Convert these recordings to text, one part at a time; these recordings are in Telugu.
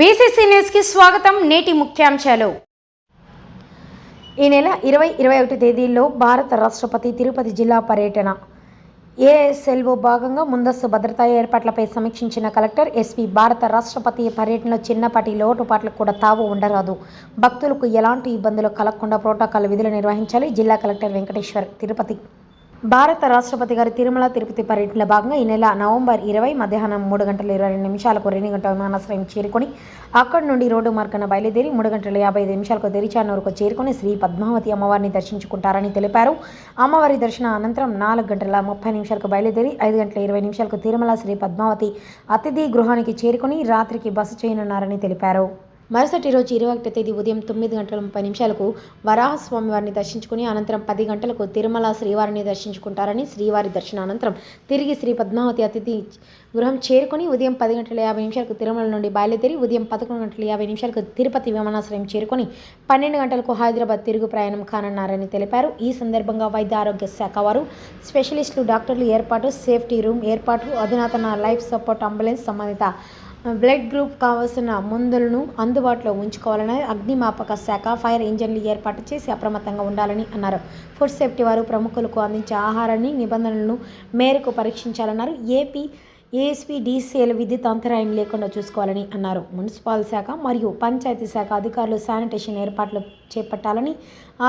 బీసీసీ న్యూస్కి స్వాగతం నేటి ముఖ్యాంశాలు. ఈ నెల ఇరవై ఇరవై ఒకటి తేదీల్లో భారత రాష్ట్రపతి తిరుపతి జిల్లా పర్యటన. ఏఎస్ఎల్ఓ భాగంగా ముందస్తు భద్రతా ఏర్పాట్లపై సమీక్షించిన కలెక్టర్ ఎస్పీ భారత రాష్ట్రపతి పర్యటనలో చిన్నపాటి లోటుపాట్లకు కూడా తావు ఉండరాదు. భక్తులకు ఎలాంటి ఇబ్బందులు కలగకుండా ప్రోటోకాల్ విధులు నిర్వహించాలి జిల్లా కలెక్టర్ వెంకటేశ్వర్ తిరుపతి. భారత రాష్ట్రపతి గారి తిరుమల తిరుపతి పర్యటనలో భాగంగా ఈ నెల నవంబర్ ఇరవై మధ్యాహ్నం మూడు గంటల ఇరవై రెండు నిమిషాలకు రేణిగుంట విమానాశ్రయం చేరుకొని అక్కడి నుండి రోడ్డు మార్గాన బయలుదేరి మూడు గంటల యాభై ఐదు నిమిషాలకు తెరిచానూరుకు చేరుకొని శ్రీ పద్మావతి అమ్మవారిని దర్శించుకుంటారని తెలిపారు. అమ్మవారి దర్శన అనంతరం నాలుగు గంటల ముప్పై నిమిషాలకు బయలుదేరి ఐదు గంటల ఇరవై నిమిషాలకు తిరుమల శ్రీ పద్మావతి అతిథి గృహానికి చేరుకొని రాత్రికి బస చేయనున్నారని తెలిపారు. మరుసటి రోజు ఇరవై ఒకటో తేదీ ఉదయం తొమ్మిది గంటల ముప్పై నిమిషాలకు వరాహస్వామి వారిని దర్శించుకుని అనంతరం పది గంటలకు తిరుమల శ్రీవారిని దర్శించుకుంటారని శ్రీవారి దర్శన అనంతరం తిరిగి శ్రీ పద్మావతి అతిథి గృహం చేరుకుని ఉదయం పది గంటల యాభై నిమిషాలకు తిరుమల నుండి బయలుదేరి ఉదయం పదకొండు గంటల యాభై నిమిషాలకు తిరుపతి విమానాశ్రయం చేరుకొని పన్నెండు గంటలకు హైదరాబాద్ తిరుగు ప్రయాణం కానున్నారని తెలిపారు. ఈ సందర్భంగా వైద్య ఆరోగ్య శాఖ వారు స్పెషలిస్టులు డాక్టర్లు ఏర్పాటు సేఫ్టీ రూమ్ ఏర్పాటు అధునాతన లైఫ్ సపోర్ట్ అంబులెన్స్ సంబంధిత బ్లడ్ గ్రూప్ కావాల్సిన మందులను అందుబాటులో ఉంచుకోవాలని అగ్నిమాపక శాఖ ఫైర్ ఇంజన్లు ఏర్పాటు చేసి అప్రమత్తంగా ఉండాలని అన్నారు. ఫుడ్ సేఫ్టీ వారు ప్రముఖులకు అందించే ఆహారాన్ని నిబంధనలను మేరకు పరీక్షించాలన్నారు. ఏపీ ఏఎస్పీ డీసీఎల్ విద్యుత్ అంతరాయం లేకుండా చూసుకోవాలని అన్నారు. మున్సిపల్ శాఖ మరియు పంచాయతీ శాఖ అధికారులు శానిటేషన్ ఏర్పాట్లు చేపట్టాలని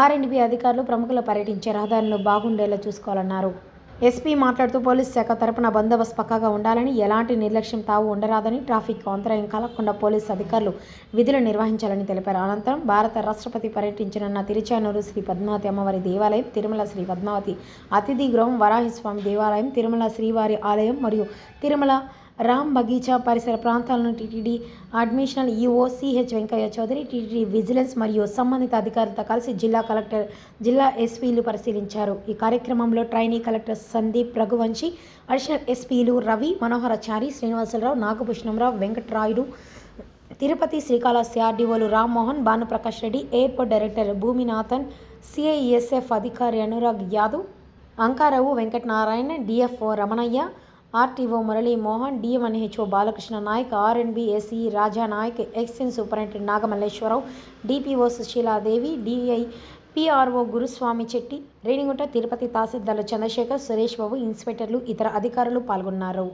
ఆర్ఎండ్బి అధికారులు ప్రముఖులు పర్యటించే రహదారులను బాగుండేలా చూసుకోవాలన్నారు. ఎస్పీ మాట్లాడుతూ పోలీస్ శాఖ తరపున బందోబస్తు పక్కాగా ఉండాలని ఎలాంటి నిర్లక్ష్యం తావు ఉండరాదని ట్రాఫిక్ అంతరాయం కలగకుండా పోలీసు అధికారులు విధులు నిర్వహించాలని తెలిపారు. అనంతరం భారత రాష్ట్రపతి పర్యటించనున్న తిరుచానూరు శ్రీ పద్మావతి అమ్మవారి దేవాలయం తిరుమల శ్రీ పద్మావతి అతిథి గృహం వరాహస్వామి దేవాలయం తిరుమల శ్రీవారి ఆలయం మరియు తిరుమల రామ్ బగీచా పరిసర ప్రాంతాలను TTD additional EO CH Venkaiah Chowdary TTD vigilance మరియు సంబంధిత అధికారులతో కలిసి జిల్లా కలెక్టర్ జిల్లా ఎస్పీలు పరిశీలించారు. ఈ కార్యక్రమంలో trainee collector Sandeep Raghuvanshi additional ఎస్పీలు Ravi Manoharachari Srinivasarao Nagabhushanamrao Venkatarayudu Tirupati Srikalahasti ఆర్డీఓలు Rammohan Bhanuprakash Reddy airport director Bhuminathan CISF అధికారి Anurag Yadav Ankarao Venkatanarayana DFO Ramanaiah RTO Murali Mohan DMNHO Balakrishna Nayak RNB SE Raja Nayak excise superintendent Nagamalleswararao DPO Susheeladevi DI PRO Guruswamy Chetty Renigunta Tirupati తహసీల్దార్లు Chandrasekhar Suresh Babu ఇన్స్పెక్టర్లు ఇతర అధికారులు పాల్గొన్నారు.